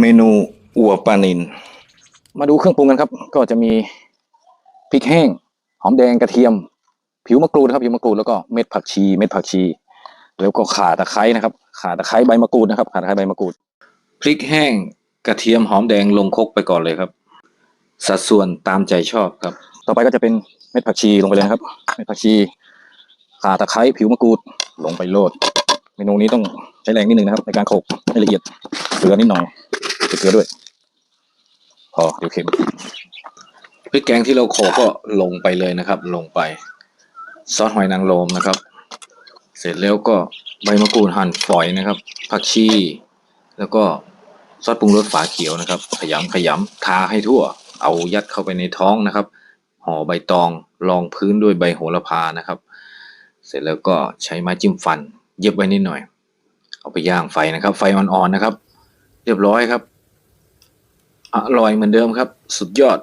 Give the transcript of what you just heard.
เมนูอัวปลานิน มาดูเครื่องปรุงกันครับ ก็จะมีพริกแห้ง หอมแดงกระเทียม ผิวมะกรูดครับผิวมะกรูดแล้วก็เม็ดผักชี เม็ดผักชี แล้วก็ข่าตะไคร้นะครับข่าตะไคร้ใบมะกรูดนะครับข่าตะไคร้ใบมะกรูดพริกแห้งกระเทียมหอมแดงลงคกไปก่อนเลยครับ สัดส่วนตามใจชอบครับ ต่อไปก็จะเป็นเม็ดผักชีลงไปเลยนะครับ เม็ดผักชีข่าตะไคร้ผิวมะกรูดลงไปโรดเมนูนี้ต้องใช้แรงนิดนึงนะครับ ในการโขลกให้ละเอียดเกลือนิดหน่อย เกลือด้วย พอเดี๋ยวเค็มพริกแกงที่เราโขลกก็ลงไปเลยนะครับ ลงไป ซอสหอยนางรมนะครับ เสร็จแล้วก็ใบมะกรูดหั่นฝอยนะครับผักชีแล้วก็ซอสปรุงรสฝาเขียวนะครับ ขยำขยำทาให้ทั่ว เอายัดเข้าไปในท้องนะครับห่อใบตองรองพื้นด้วยใบโหระพานะครับ เสร็จแล้วก็ใช้ไม้จิ้มฟัน เย็บไว้นิดหน่อย เอาไปย่างไฟนะครับ ไฟอ่อนๆนะครับ เรียบร้อยครับ อร่อยเหมือนเดิมครับ สุดยอด